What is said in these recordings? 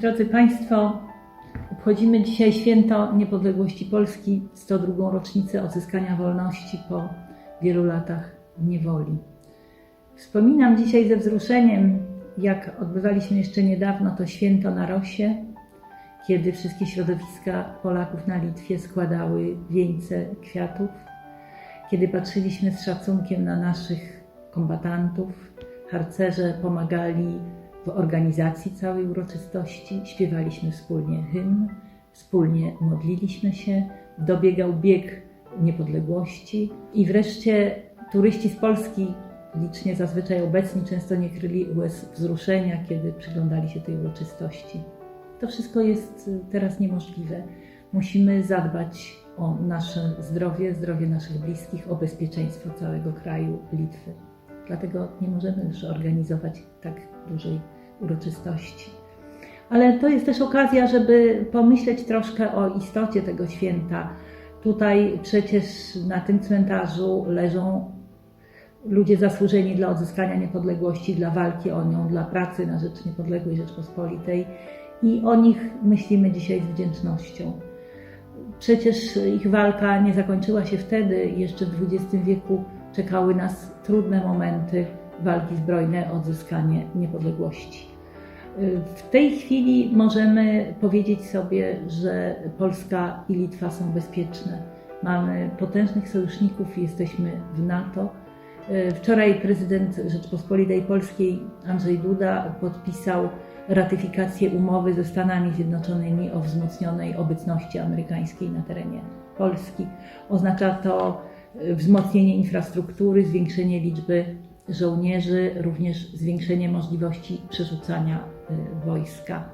Drodzy Państwo, obchodzimy dzisiaj święto niepodległości Polski, 102. rocznicę odzyskania wolności po wielu latach niewoli. Wspominam dzisiaj ze wzruszeniem, jak odbywaliśmy jeszcze niedawno to święto na Rosie, kiedy wszystkie środowiska Polaków na Litwie składały wieńce kwiatów, kiedy patrzyliśmy z szacunkiem na naszych kombatantów, harcerze pomagali w organizacji całej uroczystości, śpiewaliśmy wspólnie hymn, wspólnie modliliśmy się, dobiegał bieg niepodległości i wreszcie turyści z Polski, licznie zazwyczaj obecni, często nie kryli łez wzruszenia, kiedy przyglądali się tej uroczystości. To wszystko jest y, teraz niemożliwe. Musimy zadbać o nasze zdrowie, zdrowie naszych bliskich, o bezpieczeństwo całego kraju Litwy. Dlatego nie możemy już organizować tak dużej uroczystości. Ale to jest też okazja, żeby pomyśleć troszkę o istocie tego święta. Tutaj przecież na tym cmentarzu leżą ludzie zasłużeni dla odzyskania niepodległości, dla walki o nią, dla pracy na rzecz niepodległej Rzeczpospolitej i o nich myślimy dzisiaj z wdzięcznością. Przecież ich walka nie zakończyła się wtedy, jeszcze w XX wieku czekały nas trudne momenty walki zbrojnej o odzyskanie niepodległości. W tej chwili możemy powiedzieć sobie, że Polska i Litwa są bezpieczne. Mamy potężnych sojuszników, jesteśmy w NATO. Wczoraj prezydent Rzeczpospolitej Polskiej Andrzej Duda podpisał ratyfikację umowy ze Stanami Zjednoczonymi o wzmocnionej obecności amerykańskiej na terenie Polski. Oznacza to wzmocnienie infrastruktury, zwiększenie liczby żołnierzy, również zwiększenie możliwości przerzucania y, wojska.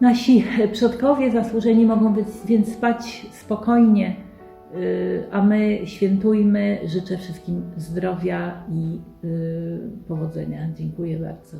Nasi przodkowie zasłużeni mogą być, więc spać spokojnie, y, a my świętujmy. Życzę wszystkim zdrowia i y, powodzenia. Dziękuję bardzo.